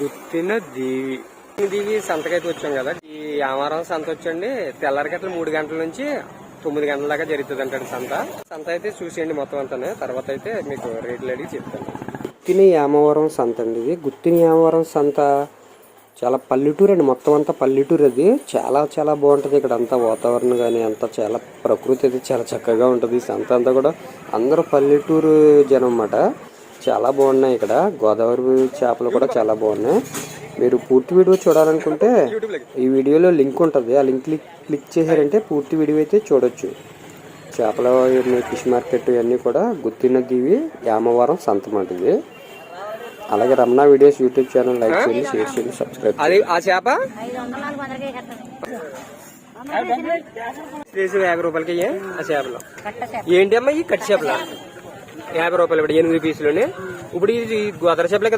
గుత్తిన దేవి. దీవి సంతకైతే వచ్చాం కదా. ఈ ఆమారం సంత వచ్చండి. తెల్లారికట్ల మూడు గంటల నుంచి తొమ్మిది గంటల దాకా జరుగుతుంది అంటాడు సంత. సంత అయితే చూసేయండి మొత్తం అంతా తర్వాత అయితే మీకు రేట్లు అడిగి చెప్తాను. గుత్తిని యామవరం సంత అండి ఇది. గుత్తిని యామవరం సంత చాలా పల్లెటూరు అండి. మొత్తం అంతా పల్లెటూరు అది. చాలా చాలా బాగుంటుంది ఇక్కడ అంతా వాతావరణం కానీ అంతా చాలా ప్రకృతి అది చాలా చక్కగా ఉంటుంది సంత అంతా కూడా. అందరూ పల్లెటూరు జనం అన్నమాట. చాలా బాగున్నాయి ఇక్కడ. గోదావరి చేపలు కూడా చాలా బాగున్నాయి. మీరు పూర్తి వీడియో చూడాలనుకుంటే ఈ వీడియోలో లింక్ ఉంటుంది. ఆ లింక్ క్లిక్ చేశారంటే పూర్తి వీడియో అయితే చూడొచ్చు. చేపల ఫిష్ మార్కెట్ ఇవన్నీ కూడా గుత్తిన దీవి యామవరం సంతమాట ఇది అలాగే Ramana videos YouTube channel like చేయండి షేర్ చేయండి సబ్స్క్రైబ్ అది ఆ చేప? యాభై రూపాయలకి ఆ చేపలు. ఏంటి అమ్మా ఈ కట్టి చేపల? యాభై రూపాయలు ఇప్పుడు ఎనిమిది పీసులు ఇప్పుడు ఇది గోదర చేపలే కదా